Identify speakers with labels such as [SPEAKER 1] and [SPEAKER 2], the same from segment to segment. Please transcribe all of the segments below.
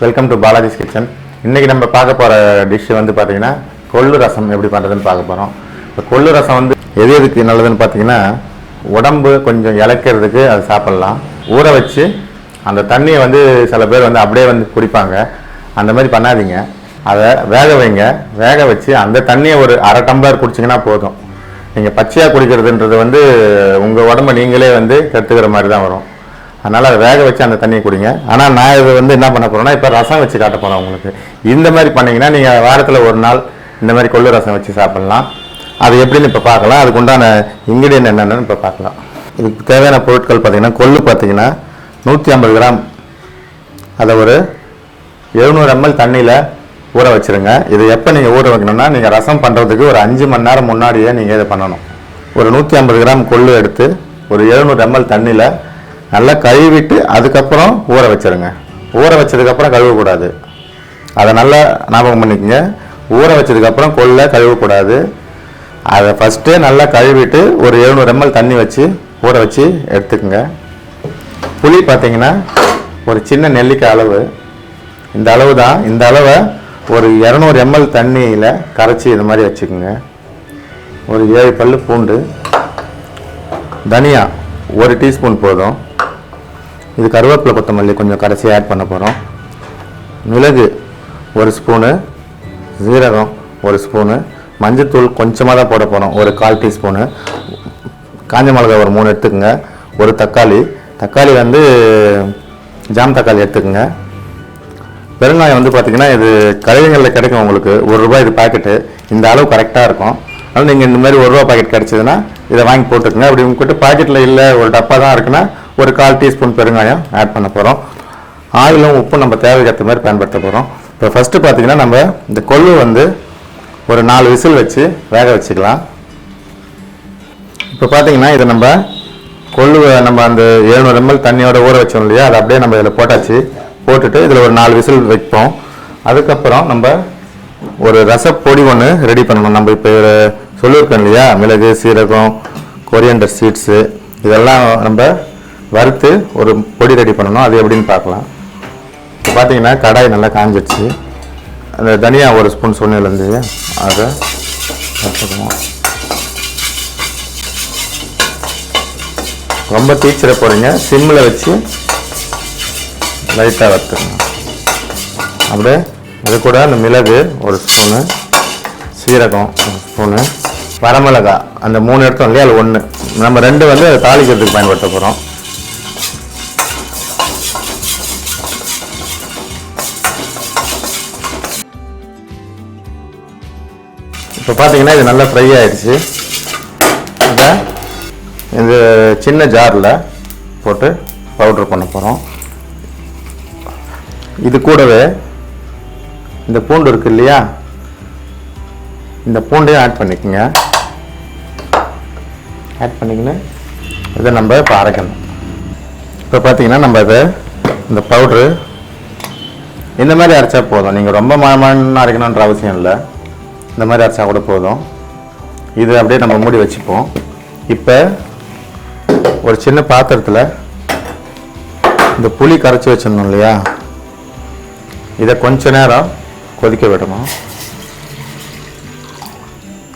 [SPEAKER 1] Welcome to Balaji's kitchen இன்றைக்கி நம்ம பார்க்க போகிற டிஷ்ஷு வந்து பார்த்தீங்கன்னா கொள்ளு ரசம் எப்படி பண்ணுறதுன்னு பார்க்க போகிறோம் இப்போ கொள்ளு ரசம் வந்து எது எதுக்கு நல்லதுன்னு பார்த்தீங்கன்னா உடம்பு கொஞ்சம் இளைக்கிறதுக்கு அது சாப்பிட்லாம். ஊற வச்சு அந்த தண்ணியை வந்து சில பேர் வந்து அப்படியே வந்து குடிப்பாங்க. அந்த மாதிரி பண்ணாதீங்க. அதை வேக வைங்க. வேக வச்சு அந்த தண்ணியை ஒரு அரை டம்ளர் குடிச்சிங்கன்னா போதும். நீங்கள் பச்சையாக குடிக்கிறதுன்றது வந்து உங்கள் உடம்ப நீங்களே வந்து கற்றுக்கிற மாதிரி தான் வரும். அதனால் அதை வேக வச்சு அந்த தண்ணியை குடிங்க. ஆனால் நான் இது வந்து என்ன பண்ண போகிறேன்னா இப்போ ரசம் வச்சு காட்ட போகிறேன் உங்களுக்கு. இந்த மாதிரி பண்ணிங்கன்னா நீங்கள் வாரத்தில் ஒரு நாள் இந்த மாதிரி கொள்ளு ரசம் வச்சு சாப்பிட்லாம். அது எப்படின்னு இப்போ பார்க்கலாம். அதுக்கு உண்டான இன்க்ரீடியன்ட் என்னென்னு இப்போ பார்க்கலாம். இதுக்கு தேவையான பொருட்கள் பார்த்தீங்கன்னா கொள்ளு பார்த்தீங்கன்னா நூற்றி ஐம்பது கிராம். அதை ஒரு எழுநூறு எம்எல் தண்ணியில் ஊற வச்சுருங்க. இது எப்போ நீங்கள் ஊற வைக்கணும்னா நீங்கள் ரசம் பண்ணுறதுக்கு ஒரு அஞ்சு மணி நேரம் முன்னாடியே நீங்கள் இதை பண்ணணும். ஒரு நூற்றி ஐம்பது கிராம் கொள்ளு எடுத்து ஒரு எழுநூறு எம்எல் தண்ணியில் நல்லா கழுவிட்டு அதுக்கப்புறம் ஊற வச்சிருங்க. ஊற வச்சதுக்கப்புறம் கழுவக்கூடாது. அதை நல்லா ஞாபகம் பண்ணிக்கங்க. ஊற வச்சதுக்கப்புறம் கொள்ளை கழுவக்கூடாது. அதை ஃபஸ்ட்டே நல்லா கழுவிட்டு ஒரு எழுநூறு எம்எல் தண்ணி வச்சு ஊற வச்சு எடுத்துக்கோங்க. புளி பார்த்தீங்கன்னா ஒரு சின்ன நெல்லிக்காய் அளவு. இந்த அளவு தான். இந்த அளவை ஒரு இரநூறு எம்எல் தண்ணியில் கரைச்சி இது மாதிரி வச்சுக்கோங்க. ஒரு ஏழு பல் பூண்டு தனியா ஒரு டீஸ்பூன் போதும். இது கருவேப்பிலை கொத்தமல்லி கொஞ்சம் கடைசியாக ஆட் பண்ண போகிறோம் மிளகு ஒரு ஸ்பூனு ஜீரகம் ஒரு ஸ்பூனு மஞ்சத்தூள் கொஞ்சமாக தான் போட போகிறோம் ஒரு கால் டீஸ்பூனு காஞ்ச மிளகாய் ஒரு மூணு எடுத்துக்கோங்க. ஒரு தக்காளி தக்காளி வந்து ஜாம் தக்காளி எடுத்துக்கோங்க. பெருங்காயம் வந்து பார்த்தீங்கன்னா இது கடைகளில் கிடைக்கும் உங்களுக்கு. ஒரு ரூபாய் இது பாக்கெட்டு இந்த அளவு கரெக்டாக இருக்கும். அதனால் நீங்கள் இந்த மாதிரி ஒரு ரூபா பாக்கெட் கிடச்சிதுன்னா இதை வாங்கி போட்டுக்கோங்க. அப்படி உங்ககிட்ட பாக்கெட்டில் இல்லை ஒரு டப்பா தான் இருக்குன்னா ஒரு கால் டீஸ்பூன் பெருங்காயம் ஆட் பண்ண போகிறோம் ஆயிலும் உப்பும் நம்ம தேவைக்கேற்ற மாதிரி பயன்படுத்த போகிறோம் இப்போ ஃபஸ்ட்டு பார்த்தீங்கன்னா நம்ம இந்த கொள்ளு வந்து ஒரு நாலு விசில் வச்சு வேக வச்சுக்கலாம். இப்போ பார்த்தீங்கன்னா இதை நம்ம கொள்ளுவை நம்ம அந்த எழுநூறு எம்எல் தண்ணியோட ஊற வச்சோம் இல்லையா? அதை அப்படியே நம்ம இதில் போட்டாச்சு. போட்டுட்டு இதில் ஒரு நாலு விசில் வைப்போம். அதுக்கப்புறம் நம்ம ஒரு ரசப்பொடி ஒன்று ரெடி பண்ணணும். நம்ம இப்போ சொல்லியிருக்கோம் இல்லையா? மிளகு சீரகம் கொரியண்டர் சீட்ஸு இதெல்லாம் நம்ம வறுத்து ஒரு பொடி ரெடி பண்ணணும். அது எப்படின்னு பார்க்கலாம். இப்போ பார்த்தீங்கன்னா கடாய் நல்லா காஞ்சிடுச்சு. அந்த தனியா ஒரு ஸ்பூன் சொன்னிலேருந்து அதை வறுத்துக்கணும். ரொம்ப தீச்சிட போகிறீங்க சிம்மில் வச்சு லைட்டாக வறுத்துக்கணும். அப்படியே இது கூட அந்த மிளகு ஒரு ஸ்பூனு சீரகம் ஒரு ஸ்பூனு வரமிளகா அந்த மூணு எடுத்தோம் இல்லையா? அது ஒன்று நம்ம ரெண்டு வந்து அதை தாளிக்கிறதுக்கு பயன்படுத்த போகிறோம் இப்போ பார்த்தீங்கன்னா இது நல்லா ஃப்ரை ஆகிடுச்சு இதை இந்த சின்ன ஜாரில் போட்டு பவுட்ரு பண்ண போகிறோம் இது கூடவே இந்த பூண்டு இருக்குது இல்லையா? இந்த பூண்டையும் ஆட் பண்ணிக்கோங்க. ஆட் பண்ணிக்கின்னு இதை நம்ம இப்போ அரைக்கணும். இப்போ பார்த்தீங்கன்னா நம்ம இதை இந்த பவுட்ரு இந்த மாதிரி அரைச்சா போதும். நீங்கள் ரொம்ப மழமன்னு அரைக்கணுன்ற அவசியம் இல்லை. இந்த மாதிரி அரைச்சா கூட போதும். இது அப்படியே நம்ம மூடி வச்சுப்போம். இப்போ ஒரு சின்ன பாத்திரத்தில் இந்த புளி கரைச்சி வச்சிருந்தோம் இல்லையா? இதை கொஞ்ச நேரம் கொதிக்க விடணும்.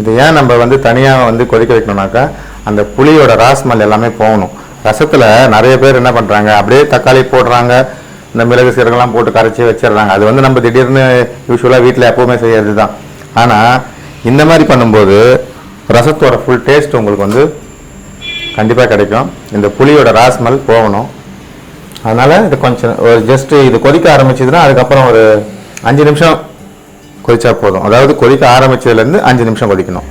[SPEAKER 1] இது ஏன் நம்ம வந்து தனியாக வந்து கொதிக்க வைக்கணும்னாக்கா அந்த புளியோட ராஸ்மல் எல்லாமே போகணும். ரசத்தில் நிறைய பேர் என்ன பண்ணுறாங்க அப்படியே தக்காளி போடுறாங்க இந்த மிளகு சீரகம்லாம் போட்டு கரைச்சி வச்சிடுறாங்க. அது வந்து நம்ம திடீர்னு யூஸ்வலாக வீட்டில் எப்போவுமே செய்யறது தான் ஆனால் இந்த மாதிரி பண்ணும்போது ரசத்தோட ஃபுல் டேஸ்ட் உங்களுக்கு வந்து கண்டிப்பாக கிடைக்கும். இந்த புளியோட ராஸ்மல் போகணும். அதனால் இது கொஞ்சம் ஒரு ஜஸ்ட்டு இது கொதிக்க ஆரம்பிச்சதுன்னா அதுக்கப்புறம் ஒரு அஞ்சு நிமிஷம் கொதிச்சா போதும். அதாவது கொதிக்க ஆரம்பிச்சதுலேருந்து அஞ்சு நிமிஷம் கொதிக்கணும்.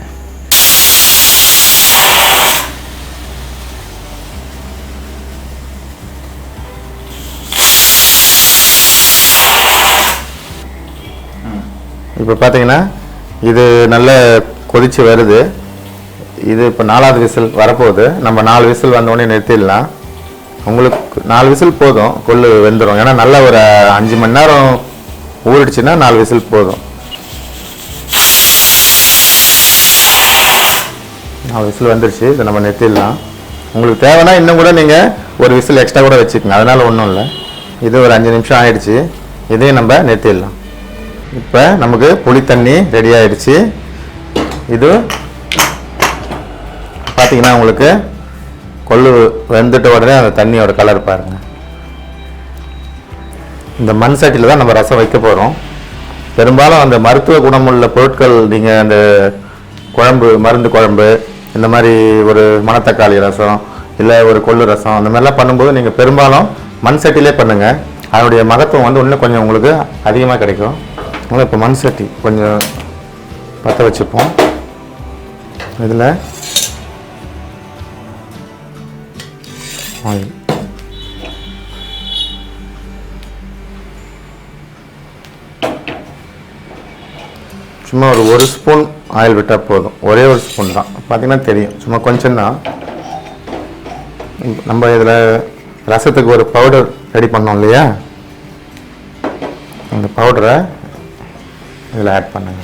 [SPEAKER 1] இப்போ பார்த்தீங்கன்னா இது நல்ல கொதிச்சு வருது. இது இப்போ நாலாவது விசில் வரப்போகுது. நம்ம நாலு விசில் வந்தோடனே நிறுத்திடலாம். உங்களுக்கு நாலு விசில் போதும் கொள்ளு வெந்துடும் ஏன்னா நல்ல ஒரு அஞ்சு மணி நேரம் ஊறிடுச்சுன்னா நாலு விசில் போதும். நாலு விசில் வந்துருச்சு. இதை நம்ம நிறுத்திடலாம். உங்களுக்கு தேவைன்னா இன்னும் கூட நீங்கள் ஒரு விசில் எக்ஸ்ட்ரா கூட வச்சுக்கோங்க. அதனால் ஒன்றும் இல்லை. இது ஒரு அஞ்சு நிமிஷம் ஆயிடுச்சு. இதையும் நம்ம நிறுத்திடலாம். இப்போ நமக்கு புளி தண்ணி ரெடி ஆயிடுச்சு. இது பார்த்தீங்கன்னா உங்களுக்கு கொள்ளு வெந்துட்ட உடனே அந்த தண்ணியோட கலர் பாருங்கள் இந்த மண் சட்டியில் தான் நம்ம ரசம் வைக்க போகிறோம் பெரும்பாலும் அந்த மருத்துவ குணமுள்ள பொருட்கள் நீங்கள் அந்த குழம்பு மருந்து குழம்பு இந்த மாதிரி ஒரு மணத்தக்காளி ரசம் இல்லை ஒரு கொள்ளு ரசம் அந்த மாதிரிலாம் பண்ணும்போது நீங்கள் பெரும்பாலும் மண் சட்டிலே பண்ணுங்கள் அதனுடைய மகத்துவம் வந்து இன்னும் கொஞ்சம் உங்களுக்கு அதிகமாக கிடைக்கும். அதனால் இப்போ மண் சட்டி கொஞ்சம் பற்ற வச்சுப்போம். இதில் ஆயில். சும்மா ஒரு ஒரு ஸ்பூன் ஆயில் விட்டால் போதும். ஒரே ஒரு ஸ்பூன் தான். பார்த்தீங்கன்னா தெரியும். சும்மா கொஞ்சம் தான். நம்ம இதில் ரசத்துக்கு ஒரு பவுடர் ரெடி பண்ணோம் இல்லையா? அந்த பவுடரை இதில் ஆட் பண்ணுங்க.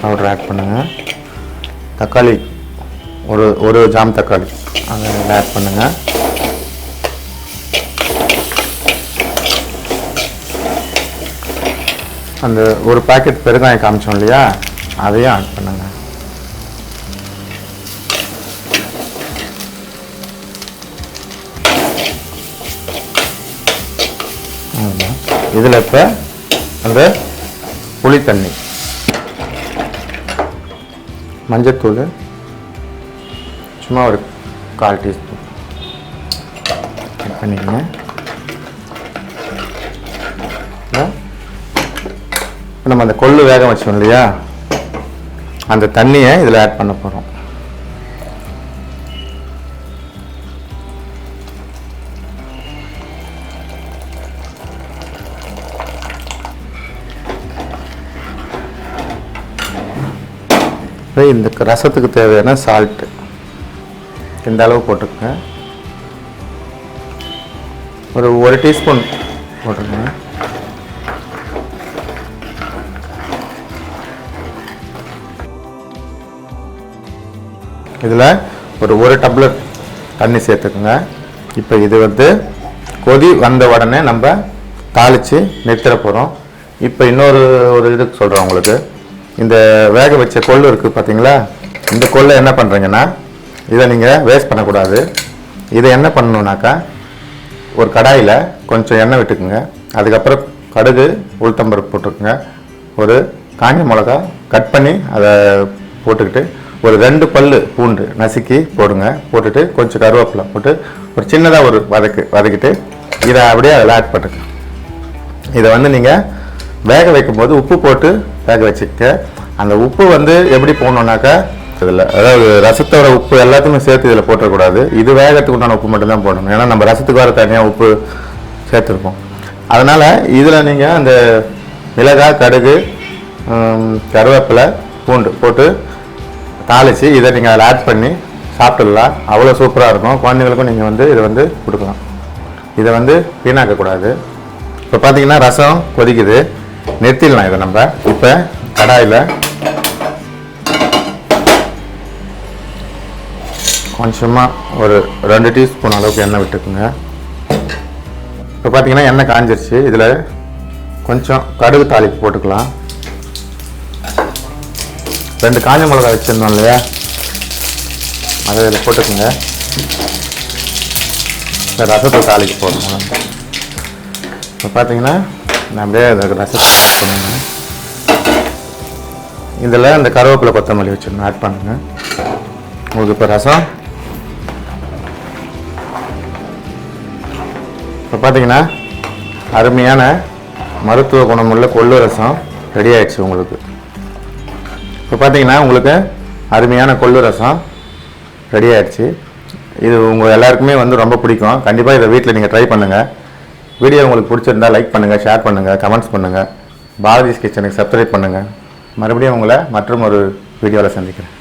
[SPEAKER 1] பவுடர் ஆட் பண்ணுங்கள் தக்காளி ஒரு ஒரு ஜாம் தக்காளி. அதை ஆட் பண்ணுங்கள் அந்த ஒரு பாக்கெட் பெருங்காயம் காமிச்சோம் இல்லையா? அதையும் ஆட் பண்ணுங்கள் இதில் இப்போ அந்த புளி தண்ணி மஞ்சத்தூள். சும்மா ஒரு கால் டீஸ்பூன். பண்ணிக்கங்க இப்போ நம்ம அந்த கொள்ளு வேக வச்சோம் இல்லையா? அந்த தண்ணியை இதில் ஆட் பண்ண போகிறோம் இந்த ரசத்துக்கு தேவையான சால்ட்டு இந்த அளவு போட்டுக்கங்க. ஒரு ஒரு டீஸ்பூன் போட்டுருங்க இதில் ஒரு ஒரு டம்ளர் தண்ணி சேர்த்துக்குங்க. இப்போ இது வந்து கொதி வந்த உடனே நம்ம தாளித்து நிறுத்திட போகிறோம் இப்போ இன்னொரு ஒரு இதுக்கு சொல்கிறோம் உங்களுக்கு. இந்த வேக வச்ச கொள்ளு இருக்குது பார்த்தீங்களா இந்த கொள்ளை என்ன பண்ணுறீங்கன்னா இதை நீங்கள் வேஸ்ட் பண்ணக்கூடாது. இதை என்ன பண்ணணுன்னாக்கா ஒரு கடாயில் கொஞ்சம் எண்ணெய் விட்டுக்குங்க. அதுக்கப்புறம் கடுகு உளுத்தம்பருப்பு போட்டுக்குங்க. ஒரு காஞ்ச மிளகா கட் பண்ணி அதை போட்டுக்கிட்டு ஒரு ரெண்டு பல் பூண்டு நசுக்கி போடுங்க. போட்டுட்டு கொஞ்சம் கருவேப்பிலை போட்டு ஒரு சின்னதாக ஒரு வதக்கு வதக்கிட்டு இதை அப்படியே அதில் ஆட் பண்ணுங்க இதை வந்து நீங்கள் வேக வைக்கும்போது உப்பு போட்டு வேக வச்சுக்க. அந்த உப்பு வந்து எப்படி போடணுன்னாக்கா இதில் அதாவது ரசத்தோட உப்பு எல்லாத்தையுமே சேர்த்து இதில் போட்டக்கூடாது இது வேகத்துக்கு உண்டான உப்பு மட்டும்தான் போடணும். ஏன்னா நம்ம ரசத்துக்கு வர தனியாக உப்பு சேர்த்துருப்போம். அதனால் இதில் நீங்கள் அந்த மிளகாய் கடுகு கருவேப்பிலை பூண்டு போட்டு தாளித்து இதை நீங்கள் அதில் ஆட் பண்ணி சாப்பிட்டுடலாம். அவ்வளோ சூப்பராக இருக்கும். குழந்தைங்களுக்கும் நீங்கள் வந்து இதை வந்து கொடுக்கலாம். இதை வந்து வீணாக்கக்கூடாது. இப்போ பார்த்தீங்கன்னா ரசம் கொதிக்குது. நிறுத்திடலாம் இதை நம்ம இப்போ கடாயில் கொஞ்சமாக ஒரு ரெண்டு டீஸ்பூன் அளவுக்கு எண்ணெய் விட்டுக்குங்க. இப்போ பார்த்தீங்கன்னா எண்ணெய் காஞ்சிருச்சு. இதில் கொஞ்சம் கடுகு தாளிப்பு போட்டுக்கலாம். ரெண்டு காஞ்ச மிளகாய் வச்சுருந்தோம் இல்லையா? அதை இதில் போட்டுக்குங்க. ரசத்தை தாளிக்கு போடணும். இப்போ பார்த்தீங்கன்னா நான் அப்படியே அதை ரசத்தை பண்ணுங்க. இதில் அந்த கருவேப்பிலை கொத்தமல்லி வச்சிடணும் ஆட் பண்ணுங்க. உங்களுக்கு இப்போ ரசம். இப்போ பார்த்தீங்கன்னா அருமையான மருத்துவ குணமுள்ள கொள்ளு ரசம் ரெடி ஆயிடுச்சு உங்களுக்கு. இப்போ பார்த்தீங்கன்னா உங்களுக்கு அருமையான கொள்ளு ரசம் ரெடி ஆயிடுச்சு. இது உங்கள் எல்லாருக்குமே வந்து ரொம்ப பிடிக்கும். கண்டிப்பாக இதை வீட்டில் நீங்கள் ட்ரை பண்ணுங்கள் வீடியோ உங்களுக்கு பிடிச்சிருந்தா லைக் பண்ணுங்கள் ஷேர் பண்ணுங்கள் கமெண்ட்ஸ் பண்ணுங்கள் பாரதிஸ் கிச்சனுக்கு சப்ஸ்கிரைப் பண்ணுங்கள் மறுபடியும் உங்களை மற்றும் ஒரு வீடியோவில் சந்திக்கிறேன்.